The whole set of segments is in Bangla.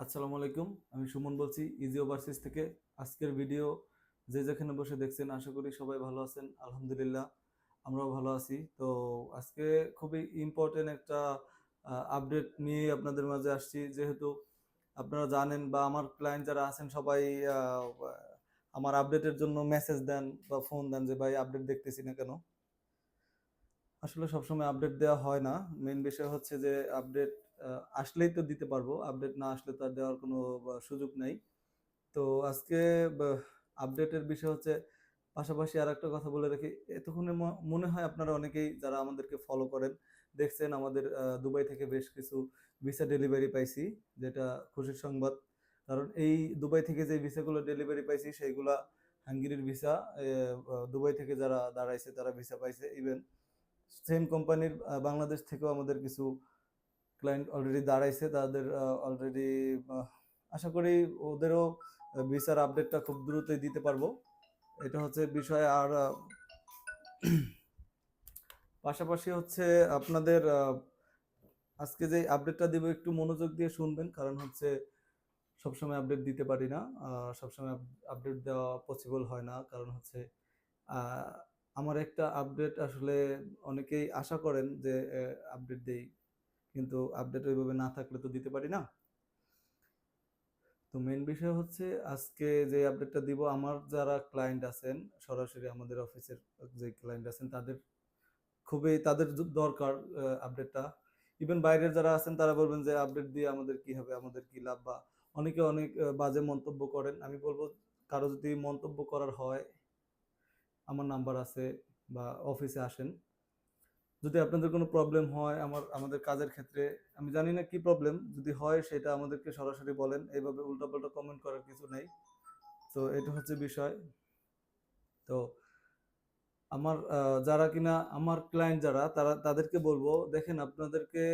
আসসালামু আলাইকুম, আমি সুমন বলছি ইজি ওভারসিজ থেকে। আজকের ভিডিও যে যেখানে বসে দেখছেন, আশা করি সবাই ভালো আছেন, আলহামদুলিল্লাহ, আমরাও ভালো আছি। তো আজকে খুবই ইম্পর্টেন্ট একটা আপডেট নিয়ে আপনাদের মাঝে আসছি। যেহেতু আপনারা জানেন বা আমার ক্লায়েন্ট যারা আছেন, সবাই আমার আপডেটের জন্য মেসেজ দেন বা ফোন দেন যে, ভাই আপডেট দেখতেছি না কেন? আসলে সবসময় আপডেট দেওয়া হয় না। মেন বিষয় হচ্ছে যে আপডেট আসলেই তো দিতে পারব। আপডেট না আসলে তো আর দেওয়ার কোনো সুযোগ নেই। তো আজকে আপডেটের বিষয় হচ্ছে, পাশাপাশি আর একটা কথা বলে রাখি, এতক্ষণে মনে হয় আপনারা অনেকেই যারা আমাদেরকে ফলো করেন, দেখছেন আমাদের দুবাই থেকে বেশ কিছু ভিসা ডেলিভারি পাইছি, যেটা খুশির সংবাদ। কারণ এই দুবাই থেকে যে ভিসাগুলো ডেলিভারি পাইছি, সেইগুলা হাঙ্গেরির ভিসা দুবাই থেকে যারা দাঁড়াইছে, তারা ভিসা পাইছে। ইভেন সেম কোম্পানির বাংলাদেশ থেকেও আমাদের কিছু ক্লায়েন্ট অলরেডি দাঁড়াইছে, তাদের অলরেডি আশা করি ওদেরও ভিসার আপডেটটা খুব দ্রুতই দিতে পারব। এটা হচ্ছে বিষয়, আর পাশাপাশি হচ্ছে আপনাদের আজকে যে আপডেটটা দিব, একটু মনোযোগ দিয়ে শুনবেন, কারণ হচ্ছে সবসময় আপডেট দিতে পারি না সবসময় আপডেট দেওয়া পসিবল হয় না, কারণ হচ্ছে আমার একটা আপডেট আসলে অনেকেই আশা করেন যে আপডেট দেই। কিন্তু আপডেট ওইভাবে না থাকলে তো দিতে পারি না। তো মেন বিষয় হচ্ছে আজকে যে আপডেটটা দিব, আমার যারা ক্লায়েন্ট আছেন, সরাসরি আমাদের অফিসের যে ক্লায়েন্ট আছেন, তাদের খুবই, তাদের দরকার আপডেটটা ইভেন বাইরের যারা আছেন, তারা বলবেন যে আপডেট দিয়ে আমাদের কি হবে, আমাদের কি লাভ বা অনেকে অনেক বাজে মন্তব্য করেন। আমি বলব, কারও যদি মন্তব্য করার হয়, আমার নাম্বার আছে বা অফিসে আসেন যদি আপনাদের কোনো প্রবলেম হয় আমার, আমাদের কাজের ক্ষেত্রে, আমি জানি না কি প্রবলেম যদি হয় সেটা আমাদেরকে সরাসরি বলেন। এইভাবে উল্টাপাল্টা কমেন্ট করার কিছু নেই। তো এটা হচ্ছে বিষয়। তো আমার যারা কিনা, আমার ক্লায়েন্ট যারা, তারা, তাদেরকে বলব, দেখেন আপনাদেরকে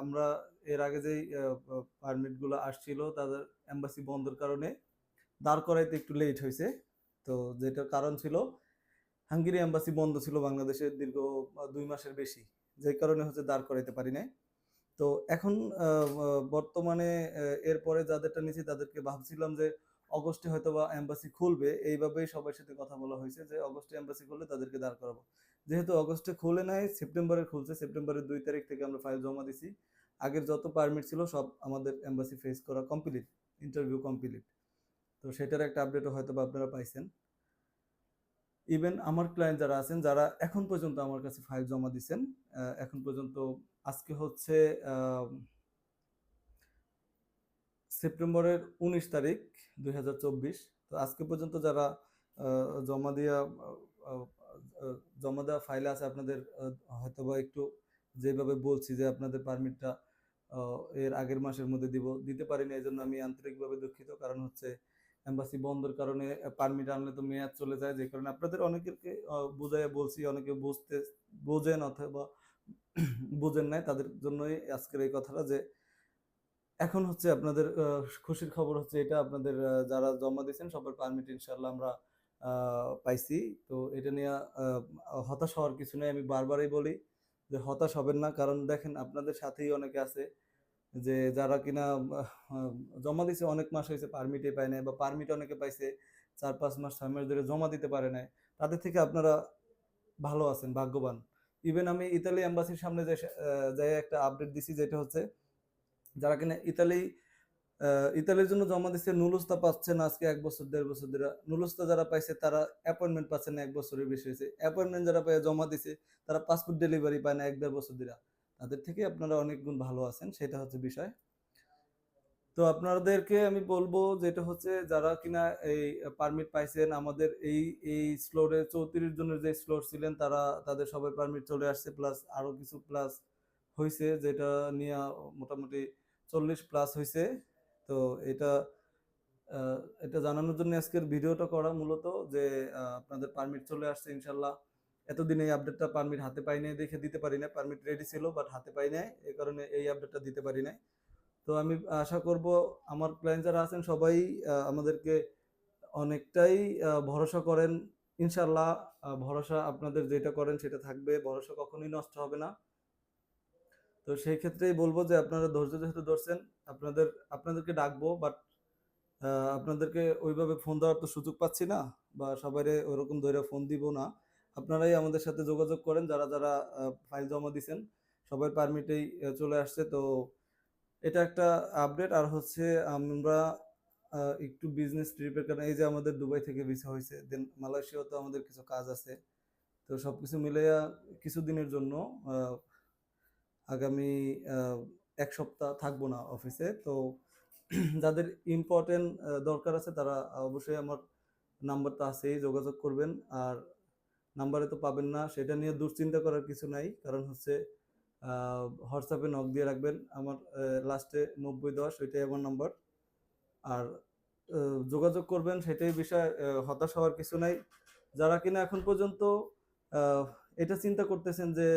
আমরা এর আগে যেই পারমিটগুলো আসছিল, তাদের এম্বাসি বন্ধের কারণে দাঁড় করাইতে একটু লেট হয়েছে তো যেটা কারণ ছিল হাঙ্গেরি এম্বাসি বন্ধ ছিল বাংলাদেশে দীর্ঘ দুই মাসের বেশি। যে কারণে হচ্ছে দাঁড় করাইতে পারি নাই। তো এখন বর্তমানে এরপরে যাদেরটা নিয়েছি তাদেরকে ভাবছিলাম যে অগস্টে হয়তো বা এম্বাসি খুলবে। এইভাবেই সবার সাথে কথা বলা হয়েছে যে অগস্টে এম্বাসি খুললে তাদেরকে দাঁড় করাবো। যেহেতু অগস্টে খুলে নাই, সেপ্টেম্বরে খুলছে। সেপ্টেম্বরের দুই তারিখ থেকে আমরা ফাইল জমা দিছি। আগের যত পারমিট ছিল সব আমাদের এম্বাসি ফেস করা কমপ্লিট ইন্টারভিউ কমপ্লিট তো সেটার একটা আপডেটও হয়তো বা আপনারা পাইছেন। ইভেন আমার ক্লায়েন্ট যারা আছেন যারা এখন পর্যন্ত আমার কাছে ফাইল জমা আহ, এখন পর্যন্ত আজকে হচ্ছে সেপ্টেম্বরের উনিশ তারিখ দুই হাজার চব্বিশ। তো আজকে পর্যন্ত যারা জমা দেওয়া জমা দেওয়া ফাইল আছে আপনাদের হয়তোবা একটু যেভাবে বলছি যে আপনাদের পারমিটটা এর আগের মাসের মধ্যে দিব দিতে পারিনি এই জন্য আমি আন্তরিকভাবে দুঃখিত। কারণ হচ্ছে এম্বাসি বন্ধের কারণে পারমিট আনলে তো মেয়াদ চলে যায়। যে কারণে আপনাদের অনেকেরকে আহ, বুঝাইয়া বলছি অনেকে বুঝতে বোঝেন অথবা বুঝেন নাই। তাদের জন্যই আজকের এই কথাটা যে এখন হচ্ছে আপনাদের খুশির খবর হচ্ছে এটা আপনাদের যারা জমা দিয়েছেন সবার পারমিট ইনশাল্লাহ আমরা পাইছি। তো এটা নিয়ে হতাশ হওয়ার কিছু নেই। আমি বারবারই বলি যে হতাশ হবেন না। কারণ দেখেন আপনাদের সাথেই অনেকে আছে। যে যারা কিনা জমা দিছে অনেক মাস হয়েছে পারমিটে পায় নাই বা পারমিট অনেকে পাইছে, চার পাঁচ মাস ছয় মাস ধরে জমা দিতে পারে নাই, তাদের থেকে আপনারা ভালো আছেন, ভাগ্যবান। ইভেন আমি ইতালি এম্বাসির সামনে যে যাই একটা আপডেট দিছি যেটা হচ্ছে, যারা কিনা ইতালি ইতালির জন্য জমা দিচ্ছে নুলুস্তা পাচ্ছে না আজকে এক বছর, দেড় বছর ধরে। নুলুস্তা যারা পাইছে, তারা অ্যাপয়েন্টমেন্ট পাচ্ছে না এক বছরের বেশি হয়েছে। অ্যাপয়েন্টমেন্ট যারা পায় জমা দিছে, তারা পাসপোর্ট ডেলিভারি পায় না এক, দেড় বছর ধরে। তাদের থেকে আপনারা অনেক গুণ ভালো আছেন, সেটা হচ্ছে বিষয়। তো আপনাদেরকে আমি বলব যেটা হচ্ছে যারা কিনা এই পারমিট পাইছেন, আমাদের এই এই স্লোরে চৌত্রিশ জনের যে স্লোর ছিলেন, তারা, তাদের সবাই পারমিট চলে আসছে প্লাস আরও কিছু প্লাস হয়েছে যেটা নিয়ে মোটামুটি চল্লিশ প্লাস হয়েছে তো এটা এটা জানানোর জন্য আজকের ভিডিওটা করা মূলত যে আপনাদের পারমিট চলে আসছে ইনশাল্লাহ। এতদিন এই আপডেটটা পারমিট হাতে পাই নাই দেখে দিতে পারি না পারমিট রেডি ছিল বাট হাতে পাই নাই। এই কারণে এই আপডেটটা দিতে পারি নাই। তো আমি আশা করব আমার ক্লায়েন্ট যারা আছেন সবাই আমাদেরকে অনেকটাই ভরসা করেন। ইনশাল্লাহ ভরসা আপনাদের যেটা করেন সেটা থাকবে। ভরসা কখনোই নষ্ট হবে না। তো সেই ক্ষেত্রেই বলব যে আপনারা ধৈর্য যেহেতু ধরছেন, আপনাদের, আপনাদেরকে ডাকবো বাট আপনাদেরকে ওইভাবে ফোন দেওয়ার তো সুযোগ পাচ্ছি না, বা সবাইরে ওরকম ধরে ফোন দিব না। আপনারাই আমাদের সাথে যোগাযোগ করেন, যারা যারা ফাইল জমা দিছেন সবার পারমিটেই চলে আসছে। তো এটা একটা আপডেট আর হচ্ছে আমরা একটু বিজনেস ট্রিপের কারণে, এই যে আমাদের দুবাই থেকে ভিসা হয়েছে দেন মালয়েশিয়াও তো আমাদের কিছু কাজ আছে। তো সবকিছু মিলাইয়া কিছুদিনের জন্য আগামী এক সপ্তাহ থাকব না অফিসে তো যাদের ইম্পর্টেন্ট দরকার আছে, তারা অবশ্যই আমার নাম্বারটা আছেই, যোগাযোগ করবেন। আর নাম্বারে তো পাবেন না, সেটা নিয়ে দুশ্চিন্তা করার কিছু নাই। কারণ হচ্ছে হোয়াটসঅ্যাপে নক দিয়ে রাখবেন। আমার লাস্টে নব্বই দশ, ওইটাই আমার নাম্বার আর যোগাযোগ করবেন, সেটাই বিষয় হতাশ হওয়ার কিছু নাই। যারা কিনা এখন পর্যন্ত এটা চিন্তা করতেছেন যে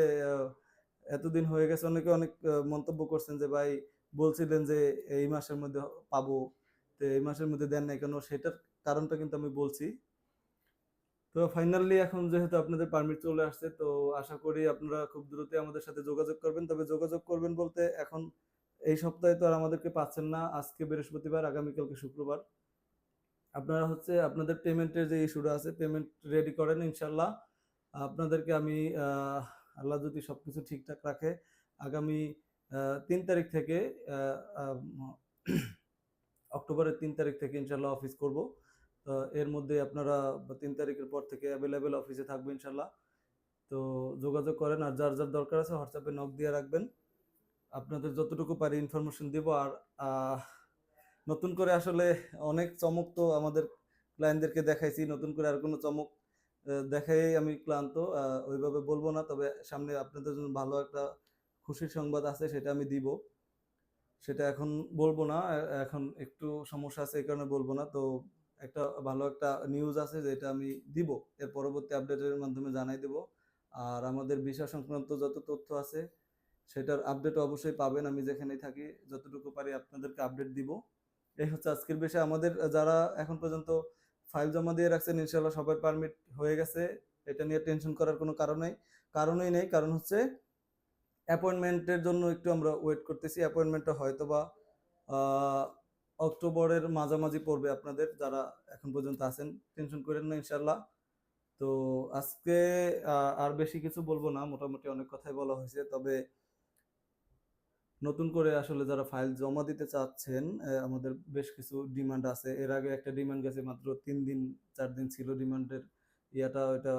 এতদিন হয়ে গেছে, অনেকে অনেক মন্তব্য করছেন যে, ভাই, বলছিলেন যে, এই মাসের মধ্যে পাবো। তো এই মাসের মধ্যে দেন নাই কেন? সেটার কারণটা কিন্তু আমি বলছি। তো ফাইনালি এখন যেহেতু আপনাদের পারমিট চলে আসছে, তো আশা করি আপনারা খুব দ্রুতই আমাদের সাথে যোগাযোগ করবেন। তবে যোগাযোগ করবেন বলতে এখন এই সপ্তাহে তো আর আমাদেরকে পাচ্ছেন না। আজকে বৃহস্পতিবার আগামীকালকে শুক্রবার। আপনারা হচ্ছে আপনাদের পেমেন্টের যে ইস্যুটা আছে পেমেন্ট রেডি করেন ইনশাল্লাহ আপনাদেরকে আমি আল্লাহ যদি সবকিছু ঠিকঠাক রাখে, আগামী তিন তারিখ থেকে অক্টোবরের তিন তারিখ থেকে ইনশাল্লাহ অফিস করব। এর মধ্যে আপনারা তিন তারিখের পর থেকে অ্যাভেলেবেল অফিসে থাকবে ইনশাল্লাহ তো যোগাযোগ করেন আর যার যার দরকার আছে হোয়াটসঅ্যাপে নক দিয়ে রাখবেন। আপনাদের যতটুকু পারি ইনফরমেশন দিব আর নতুন করে আসলে অনেক চমক তো আমাদের ক্লায়েন্টদেরকে দেখাইছি। নতুন করে আর কোনো চমক দেখাই আমি ক্লান্ত ওইভাবে বলব না। তবে সামনে আপনাদের জন্য ভালো একটা খুশির সংবাদ আছে, সেটা আমি দিব। সেটা এখন বলব না এখন একটু সমস্যা আছে, এই কারণে বলব না। তো একটা ভালো একটা নিউজ আছে যেটা আমি দিব। এর পরবর্তী আপডেটের মাধ্যমে জানাই দেব। আর আমাদের ভিসা সংক্রান্ত যত তথ্য আছে, সেটার আপডেট অবশ্যই পাবেন। আমি যেখানেই থাকি, যতটুকু পারি আপনাদেরকে আপডেট দিব। এই হচ্ছে আজকের বিষয়। আমাদের যারা এখন পর্যন্ত ফাইল জমা দিয়ে রাখছেন ইনশাল্লাহ সবার পারমিট হয়ে গেছে। এটা নিয়ে টেনশন করার কোনো কারণ নেই। কারণই নেই, কারণ হচ্ছে অ্যাপয়েন্টমেন্টের জন্য একটু আমরা ওয়েট করতেছি। অ্যাপয়েন্টমেন্টটা হয়তো বা অক্টোবরের মাঝামাঝি পড়বে আপনাদের যারা এখন পর্যন্ত আছেন টেনশন করেন না ইনশাল্লাহ তো আজকে আর বেশি কিছু বলব না, মোটামুটি অনেক কথাই বলা হয়েছে। তবে নতুন করে আসলে যারা ফাইল জমা দিতে চাচ্ছেন আমাদের বেশ কিছু ডিমান্ড আছে। এর আগে একটা ডিমান্ড গেছে মাত্র তিন দিন, চার দিন ছিল ডিমান্ডের ইয়াটা, ওইটা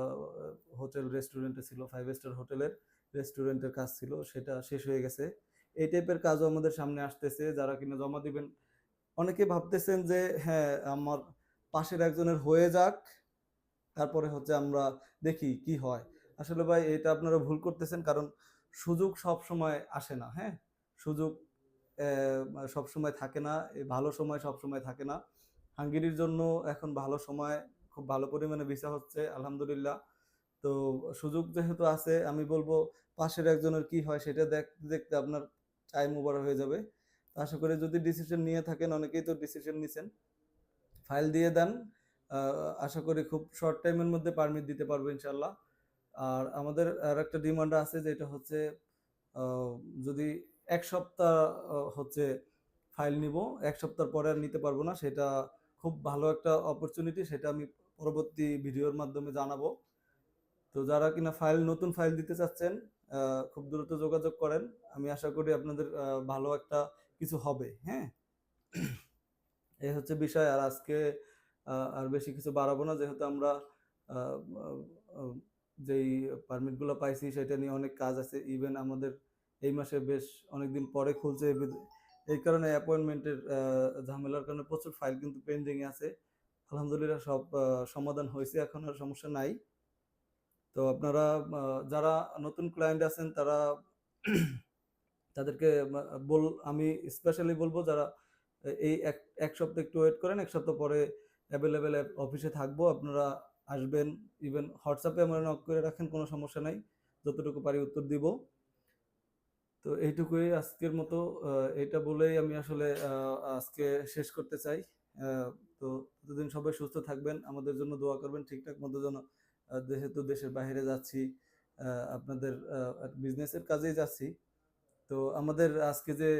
হোটেল, রেস্টুরেন্টে ছিল ফাইভ স্টার হোটেলের রেস্টুরেন্টের কাজ ছিল, সেটা শেষ হয়ে গেছে। এই টাইপের কাজও আমাদের সামনে আসতেছে। যারা কিনা জমা দিবেন অনেকে ভাবতেছেন যে হ্যাঁ আমার পাশের একজনের হয়ে যাক, তারপরে হচ্ছে আমরা দেখি কি হয়। আসলে ভাই, এটা আপনারা ভুল করতেছেন, কারণ সুযোগ সব সময় আসে না হ্যাঁ? সুযোগ সব সময় থাকে না ভালো সময় সব সময় থাকে না। হাঙ্গেরির জন্য এখন ভালো সময়, খুব ভালো পরিমাণে ভিসা হচ্ছে, আলহামদুলিল্লাহ। তো সুযোগ যেহেতু আছে, আমি বলব পাশের একজনের কি হয়, সেটা দেখতে দেখতে আপনার টাইম ওভার হয়ে যাবে। আশা করি যদি ডিসিশন নিয়ে থাকেন, অনেকেই তো ডিসিশন নিছেন। ফাইল দিয়ে দেন। আশা করি খুব শর্ট টাইমের মধ্যে পারমিট দিতে পারব ইনশাল্লাহ আর আমাদের আর একটা ডিমান্ড আছে যেটা হচ্ছে যদি এক সপ্তাহ হচ্ছে ফাইল নিব, এক সপ্তাহ পরে আর নিতে পারব না, সেটা খুব ভালো একটা অপরচুনিটি সেটা আমি পরবর্তী ভিডিওর মাধ্যমে জানাব। তো যারা কিনা ফাইল নতুন ফাইল দিতে চাচ্ছেন খুব দ্রুত যোগাযোগ করেন। আমি আশা করি আপনাদের ভালো একটা কিছু হবে হ্যাঁ? এই হচ্ছে বিষয়। আর আজকে আর বেশি কিছু বাড়াবো না, যেহেতু আমরা যেই পারমিটগুলো পাইছি, সেটা নিয়ে অনেক কাজ আছে। ইভেন আমাদের এই মাসে বেশ অনেকদিন পরে খুলছে। এই কারণে অ্যাপয়েন্টমেন্টের ঝামেলার কারণে প্রচুর ফাইল কিন্তু পেন্ডিং আছে। আলহামদুলিল্লাহ সব সমাধান হয়েছে এখন, আর সমস্যা নাই। তো আপনারা যারা নতুন ক্লায়েন্ট আছেন, তারা তাদেরকে বল, আমি স্পেশালি বলব যারা এই এক এক সপ্তাহ একটু ওয়েট করেন, এক সপ্তাহ পরে অ্যাভেলেবেল অফিসে থাকব, আপনারা আসবেন ইভেন হোয়াটসঅ্যাপে আমরা নক করে রাখেন, কোনো সমস্যা নাই, যতটুকু পারি উত্তর দিব। তো এইটুকুই আজকের মতো এটা বলেই আমি আসলে আজকে শেষ করতে চাই। তো ততদিন সবাই সুস্থ থাকবেন, আমাদের জন্য দোয়া করবেন, ঠিকঠাক মতো যেন যেহেতু দেশের বাইরে যাচ্ছি আপনাদের বিজনেসের কাজেই যাচ্ছি তো আমাদের আজকে যে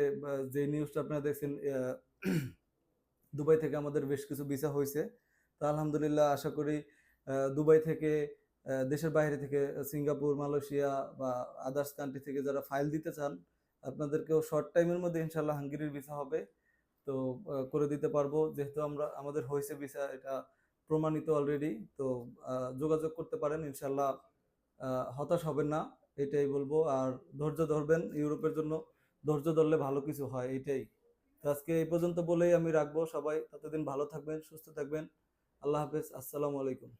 যে নিউজটা আপনারা দেখছেন দুবাই থেকে আমাদের বেশ কিছু ভিসা হয়েছে। তো আলহামদুলিল্লাহ আশা করি দুবাই থেকে দেশের বাইরে থেকে সিঙ্গাপুর, মালয়েশিয়া বা আদার্স কান্ট্রি থেকে যারা ফাইল দিতে চান, আপনাদেরকেও শর্ট টাইমের মধ্যে ইনশাল্লাহ হাঙ্গেরির ভিসা হবে। তো করে দিতে পারব। যেহেতু আমরা, আমাদের হয়েছে ভিসা এটা প্রমাণিত অলরেডি তো যোগাযোগ করতে পারেন। ইনশাল্লাহ হতাশ হবেন না। এটাই বলব। আর ধৈর্য ধরবেন ইউরোপের জন্য। ধৈর্য ধরলে ভালো কিছু হয়, এটাই। তো আজকে এই পর্যন্ত বলেই আমি রাখব সবাই। ততদিন ভালো থাকবেন, সুস্থ থাকবেন। আল্লাহ হাফেজ। আসসালামু আলাইকুম।